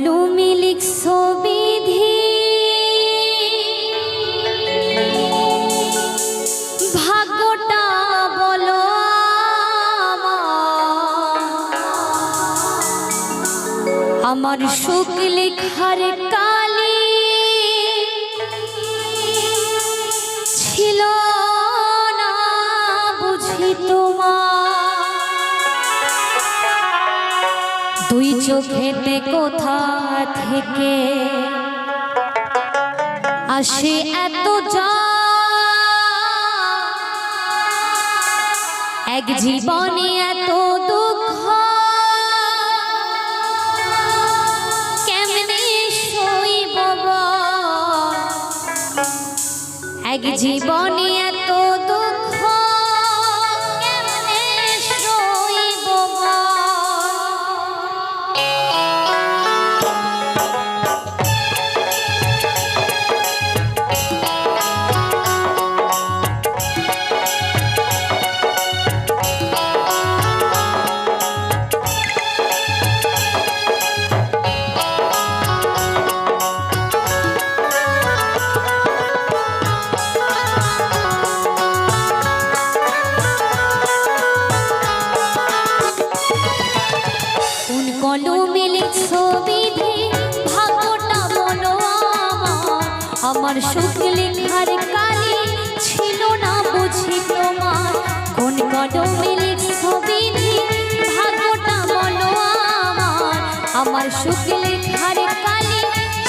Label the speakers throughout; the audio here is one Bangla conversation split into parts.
Speaker 1: কলমে লিখছো বিধি ভাগ্যটা বলো আমার। সুখ লেখার কালি ছিল না বুঝি তোমার চোখেতে কোথা থেকে আসে এত এক জীবনে এত দুঃখ কেমনে সইব বল? এক জীবনে লিখছো বিধি ভাগ্যটা বলো আমার সুখ লেখার কালি ছিল না বুঝি তোমার। কোন কলমে লিখছো বিধি ভাগ্যটা বলো আমার আমার সুখ লেখার কালি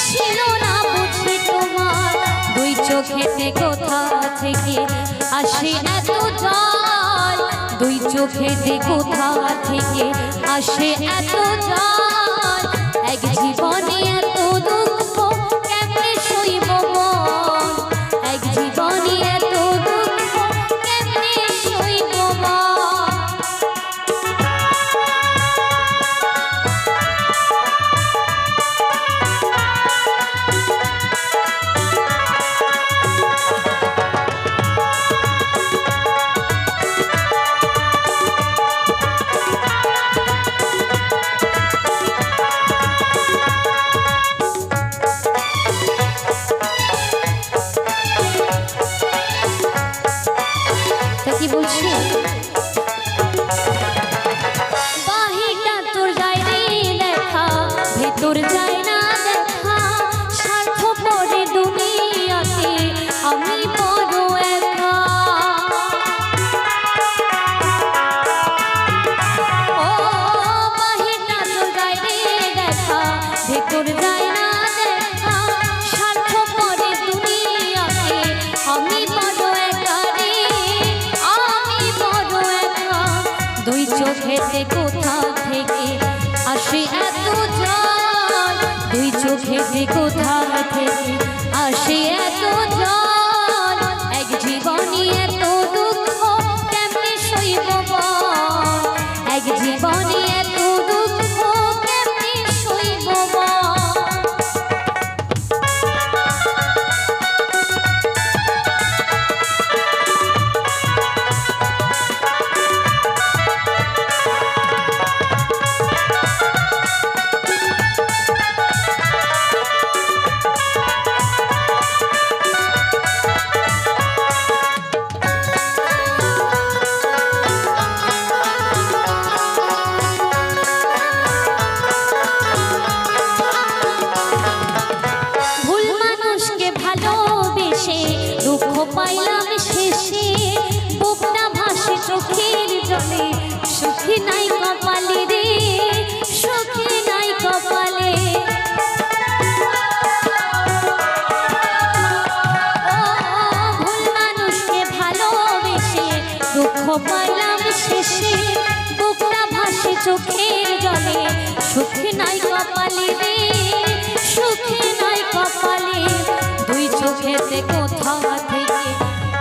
Speaker 1: ছিল না বুঝি তোমার। দুই চোখেতে কোথা থেকে দুই দেখো কোথা থেকে আসে এত জল। এক জীবনে এত দুঃখ ভেতর যায় না দেখা। স্বার্থ পরে দুনিয়াতে আমি বড় একা। ও বাহিরটা তোর যায় দেখা। ভেতর যায় না দেখা। স্বার্থ পরে দুনিয়াতে আমি বড় একা রে। আমি বড় একা। দুই চোখেতে কোথা চোখেতে কোথা থেকে আসে?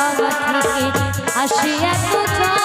Speaker 1: থেকে আসে এত